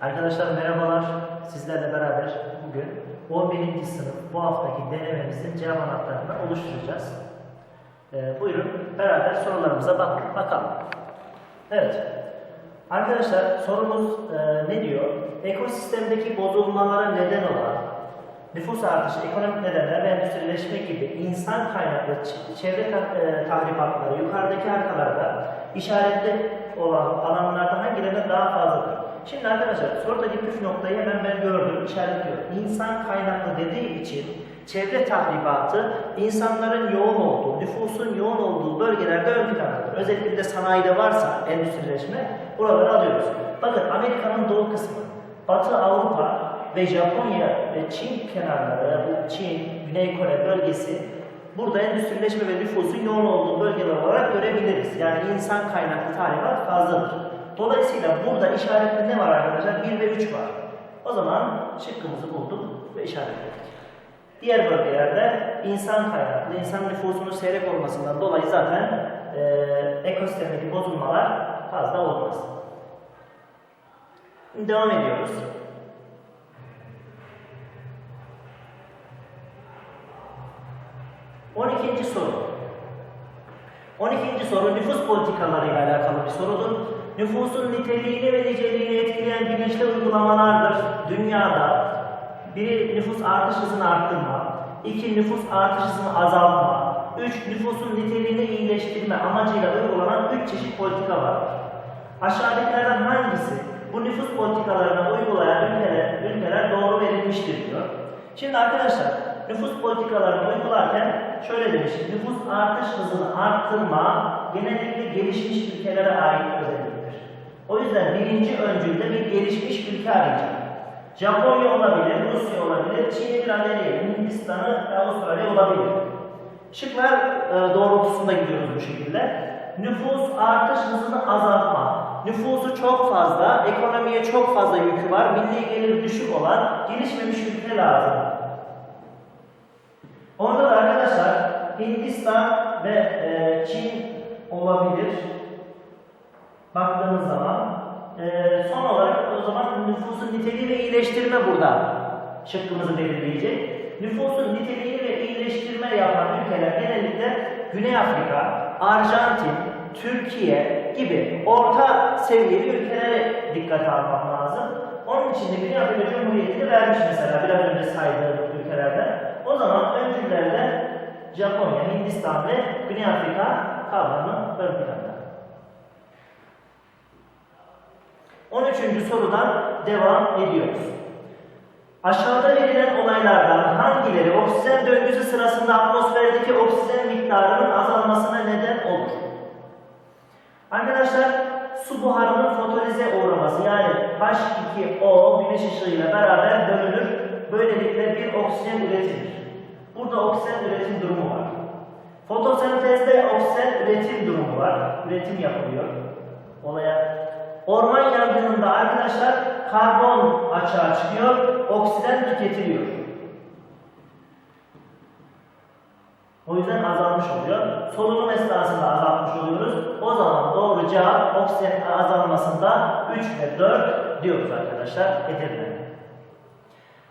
Arkadaşlar merhabalar. Sizlerle beraber bugün 11. sınıf bu haftaki denememizin cevap anahtarını oluşturacağız. Ee, buyurun beraber sorularımıza bak bakalım. Evet. Arkadaşlar sorumuz e, ne diyor? Ekosistemdeki bozulmalara neden olan nüfus artışı, ekonomik nedenler ve endüstrileşme gibi insan kaynaklı çevre e, tahribatları yukarıdaki haritalarda işaretli olan alanlarda hangilerine daha fazladır? Şimdi arkadaşlar sorudaki püf noktayı hemen ben gördüm, işaretliyorum. İnsan kaynaklı dediği için çevre tahribatı insanların yoğun olduğu, nüfusun yoğun olduğu bölgelerde ön plandadır. Özellikle de sanayide varsa endüstrileşme buraları alıyoruz. Bakın Amerika'nın doğu kısmı, Batı Avrupa ve Japonya ve Çin kenarları, Çin, Güney Kore bölgesi burada endüstrileşme ve nüfusun yoğun olduğu bölgeler olarak görebiliriz. Yani insan kaynaklı tahribat fazladır. Dolayısıyla burada işaretli ne var arkadaşlar? 1 ve 3 var. O zaman şıkkımızı bulduk ve işaretledik. Diğer bölgelerde insan kaynaklı, insan nüfusunun seyrek olmasından dolayı zaten e, ekosistemdeki bozulmalar fazla olmaz. Devam ediyoruz. On ikinci soru. 12. soru nüfus politikaları ile alakalı bir sorudur. Nüfusun niteliğini ve niceliğini etkileyen bilinçli uygulamalardır. Dünyada biri nüfus artış hızını arttırma, iki nüfus artış hızını azaltma, üç nüfusun niteliğini iyileştirme amacıyla uygulanan üç çeşit politika vardır. Aşağıdakilerden hangisi bu nüfus politikalarına uygulayan ülkeler, ülkeler doğru verilmiştir diyor. Şimdi arkadaşlar nüfus politikalarını uygularken şöyle demiş, nüfus artış hızını arttırma genellikle gelişmiş ülkelere ait özelliktir. O yüzden birinci öncülde bir gelişmiş ülke arayacağım. Japonya olabilir, Rusya olabilir, Çin'i bir nereye, Hindistan'ı Avustralya olabilir. Şıklar e, doğrultusunda gidiyoruz bu şekilde. Nüfus artış hızını azaltma. Nüfusu çok fazla, ekonomiye çok fazla yükü var, milli gelir düşük olan gelişmemiş ülke lazım. Orada da arkadaşlar Hindistan ve e, Çin olabilir. Baktığımız zaman e, son olarak o zaman nüfusun niteliği ve iyileştirme burada şıkkımızı belirleyecek. Nüfusun niteliği ve iyileştirme yapan ülkeler genellikle Güney Afrika, Arjantin, Türkiye gibi orta seviyeli ülkelere dikkate almak lazım. Onun için de Güney Afrika Cumhuriyeti'ni vermiş mesela biraz önce saydığım ülkelerden. O zaman öncülerde Japonya, Hindistan ve Güney Afrika kavramı ön planda. 13. sorudan devam ediyoruz. Aşağıda verilen olaylardan hangileri oksijen döngüsü sırasında atmosferdeki oksijen miktarının azalmasına neden olur? Arkadaşlar su buharının fotolize uğraması yani H2O güneş ışığıyla beraber bölünür. Böylelikle bir oksijen üretilir. Burada oksijen üretim durumu var. Fotosentezde oksijen üretim durumu var. Üretim yapılıyor. Olaya Orman yangınında arkadaşlar karbon açığa çıkıyor, oksijen tüketiliyor. O yüzden azalmış oluyor. Solunum esnasında azaltmış oluyoruz. O zaman doğru cevap oksijen azalmasında 3 ve 4 diyoruz arkadaşlar Edirne.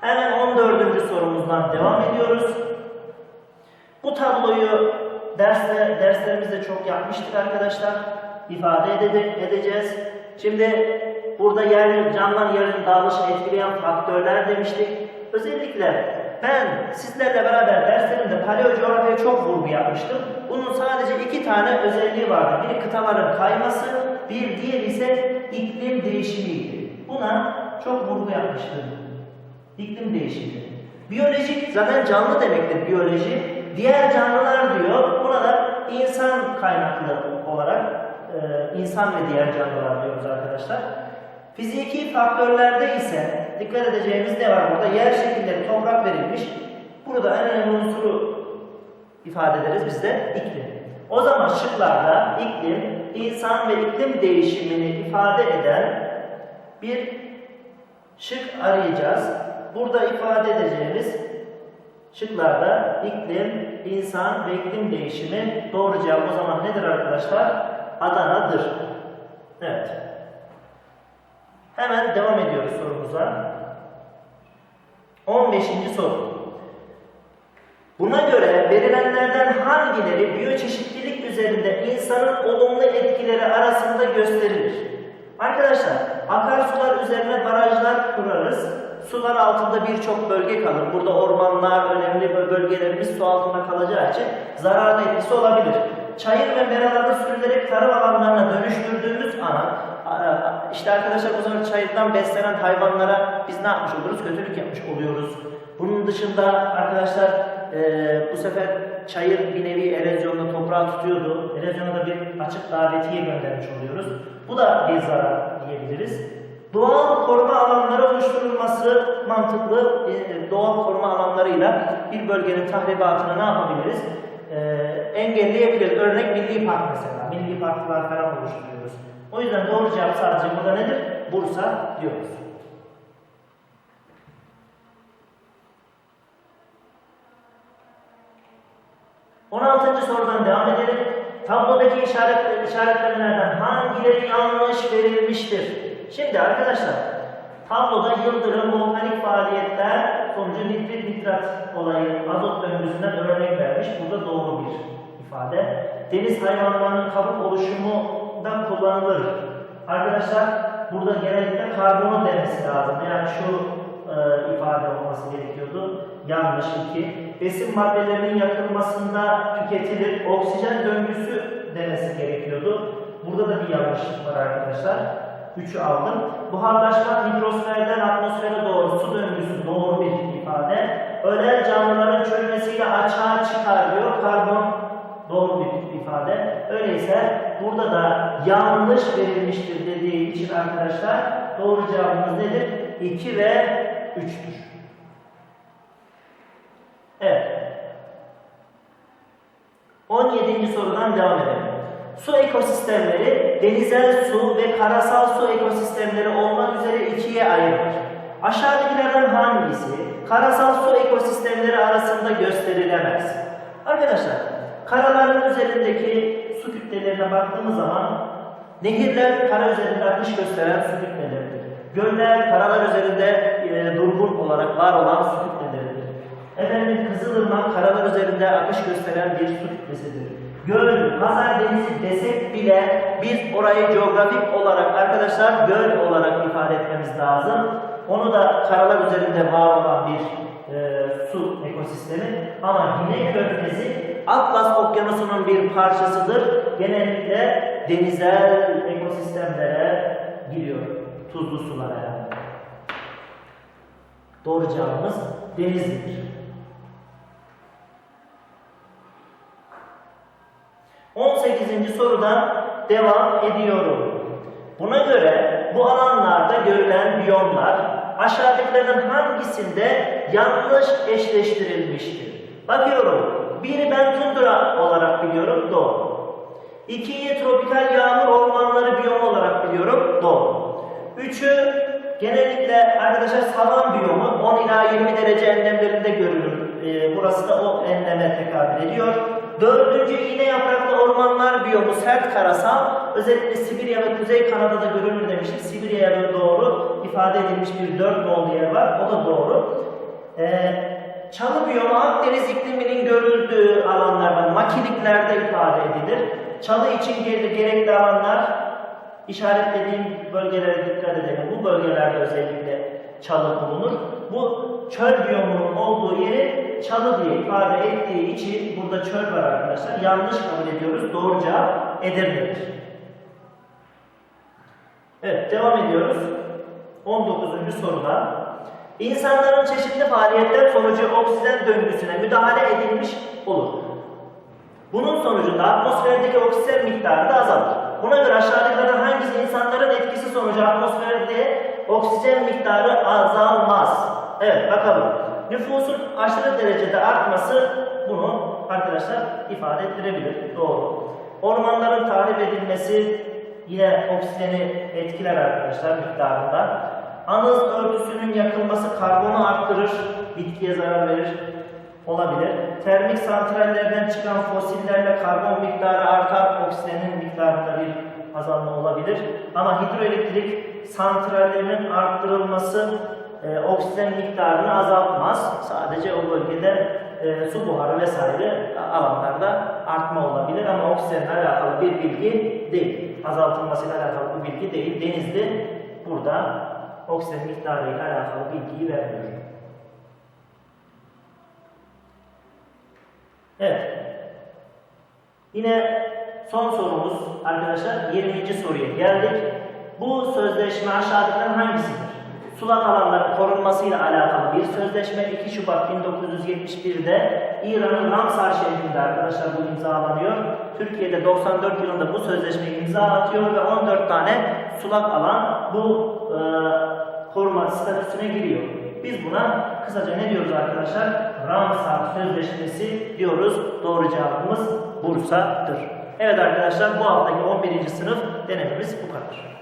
Hemen 14. sorumuzdan devam ediyoruz. Bu tabloyu derste, derslerimizde çok yapmıştık arkadaşlar. İfade ede- edeceğiz. Şimdi burada yer, canlıların yerin dağılışını etkileyen faktörler demiştik. Özellikle ben sizlerle beraber derslerimde paleo coğrafyaya çok vurgu yapmıştım. Bunun sadece iki tane özelliği vardı. Biri kıtaların kayması, bir diğer ise iklim değişimiydi. Buna çok vurgu yapmıştım. İklim değişimi. Biyolojik zaten canlı demektir biyoloji. Diğer canlılar diyor. Buna da insan kaynaklı olarak e, insan ve diğer canlılar diyoruz arkadaşlar. Fiziki faktörlerde ise dikkat edeceğimiz ne var burada? Yer şekilleri, toprak verilmiş. Burada en önemli unsuru ifade ederiz biz de iklim. O zaman şıklarda iklim, insan ve iklim değişimini ifade eden bir şık arayacağız. Burada ifade edeceğimiz şıklarda iklim, insan ve iklim değişimi doğru cevap o zaman nedir arkadaşlar? Adana'dır. Evet. Hemen devam ediyoruz sorumuza. 15. soru. Buna göre verilenlerden hangileri biyoçeşitlilik üzerinde insanın olumlu etkileri arasında gösterilir? Arkadaşlar, akarsular üzerine barajlar kurarız. Sular altında birçok bölge kalır. Burada ormanlar, önemli bölgelerimiz su altında kalacağı için zararlı etkisi olabilir. Çayır ve meraları sürülerek tarım alanlarına dönüştürdüğümüz an, işte arkadaşlar bu sefer çayırdan beslenen hayvanlara biz ne yapmış oluruz? Kötülük yapmış oluyoruz. Bunun dışında arkadaşlar e, bu sefer çayır bir nevi erozyonla toprağı tutuyordu. Erozyona da bir açık davetiye göndermiş oluyoruz. Bu da bir zarar diyebiliriz. Doğal koruma alanları oluşturulması mantıklı. E, doğal koruma alanlarıyla bir bölgenin tahribatını ne yapabiliriz? E, engelleyebiliriz. Örnek milli park mesela. Milli parklar falan oluşturuyoruz. O yüzden doğru cevap sadece burada nedir? Bursa diyoruz. On altıncı sorudan devam edelim. Tablodaki işaret, işaretlemelerden hangileri yanlış verilmiştir? Şimdi arkadaşlar, tabloda yıldırım, volkanik faaliyetler sonucu nitrit nitrat olayı azot döngüsünden örnek vermiş. Burada doğru bir ifade. Deniz hayvanlarının kabuk oluşumundan kullanılır. Arkadaşlar burada genellikle karbonu demesi lazım. Yani şu e, ifade olması gerekiyordu. Yanlış iki. Besin maddelerinin yakılmasında tüketilir. Oksijen döngüsü demesi gerekiyordu. Burada da bir yanlışlık var arkadaşlar. Üçü aldım. Buharlaşma hidrosferden atmosfere doğru su döngüsü doğru bir ifade. Ölen canlıların çürümesiyle açığa çıkar. Karbon doğru bir ifade. Öyleyse burada da yanlış verilmiştir dediği için arkadaşlar doğru cevabımız nedir? 2 ve 3'tür. Evet. 17. sorudan devam edelim. Su ekosistemleri denizel su ve karasal su ekosistemleri olmak üzere ikiye ayrılır. Aşağıdakilerden hangisi karasal su ekosistemleri arasında gösterilemez? Arkadaşlar, karaların üzerindeki su kütlelerine baktığımız zaman nehirler kara üzerinde akış gösteren su kütleleridir. Göller karalar üzerinde e, durgun olarak var olan su kütleleridir. Efendim Kızılırmak karalar üzerinde akış gösteren bir su kütlesidir. Göl, Hazar Denizi desek bile biz orayı coğrafik olarak arkadaşlar göl olarak ifade etmemiz lazım. Onu da karalar üzerinde var olan bir e, su ekosistemi. Ama Güney Körfezi Atlas Okyanusu'nun bir parçasıdır. Genellikle denizel ekosistemlere giriyor. Tuzlu sulara. Doğru cevabımız denizdir. Sorudan devam ediyorum. Buna göre bu alanlarda görülen biyomlar aşağıdakilerden hangisinde yanlış eşleştirilmiştir? Bakıyorum. Biri ben tundra olarak biliyorum. Doğru. İkiyi tropikal yağmur ormanları biyom olarak biliyorum. Doğru. Üçü genellikle arkadaşlar savan biyomu 10 ila 20 derece enlemlerinde görülür. Ee, burası da o enleme tekabül ediyor. Dördüncü iğne yapraklı ormanlar biyomu sert karasal. Özellikle Sibirya ve Kuzey Kanada'da görülür demiştik. Sibirya'ya doğru ifade edilmiş bir dört nolu yer var. O da doğru. Ee, çalı biyomu Akdeniz ikliminin görüldüğü alanlardan, makiliklerde ifade edilir. Çalı için gerekli alanlar işaretlediğim bölgelere dikkat edelim. Bu bölgelerde özellikle çalı bulunur. Bu çöl biyomunun olduğu yeri çalı diye ifade ettiği için burada çöl var arkadaşlar. Yanlış kabul ediyoruz. Doğru cevap Edirne'dir. Evet devam ediyoruz. 19. soruda. İnsanların çeşitli faaliyetler sonucu oksijen döngüsüne müdahale edilmiş olur. Bunun sonucunda atmosferdeki oksijen miktarı da azalır. Buna göre aşağıdakilerden hangisi insanların etkisi sonucu atmosferde oksijen miktarı azalmaz? Evet bakalım. Nüfusun aşırı derecede artması bunu arkadaşlar ifade ettirebilir. Doğru. Ormanların tahrip edilmesi yine oksijeni etkiler arkadaşlar miktarında. Anız örtüsünün yakılması karbonu arttırır, bitkiye zarar verir olabilir. Termik santrallerden çıkan fosillerle karbon miktarı artar, oksijenin miktarında bir azalma olabilir. Ama hidroelektrik santrallerinin arttırılması e, oksijen miktarını azaltmaz. Sadece o bölgede e, su buharı vesaire alanlarda artma olabilir ama oksijenle alakalı bir bilgi değil. Azaltılmasıyla alakalı bir bilgi değil. Denizli burada oksijen miktarıyla alakalı bilgiyi vermiyor. Evet. Yine son sorumuz arkadaşlar 20. soruya geldik. Bu sözleşme aşağıdakilerden hangisidir? Sulak alanların korunmasıyla alakalı bir sözleşme 2 Şubat 1971'de İran'ın Ramsar şehrinde arkadaşlar bu imzalanıyor. Türkiye'de 94 yılında bu sözleşmeyi imza atıyor ve 14 tane sulak alan bu e, koruma statüsüne giriyor. Biz buna kısaca ne diyoruz arkadaşlar? Ramsar Sözleşmesi diyoruz. Doğru cevabımız Bursa'dır. Evet arkadaşlar bu haftaki 11. sınıf denememiz bu kadar.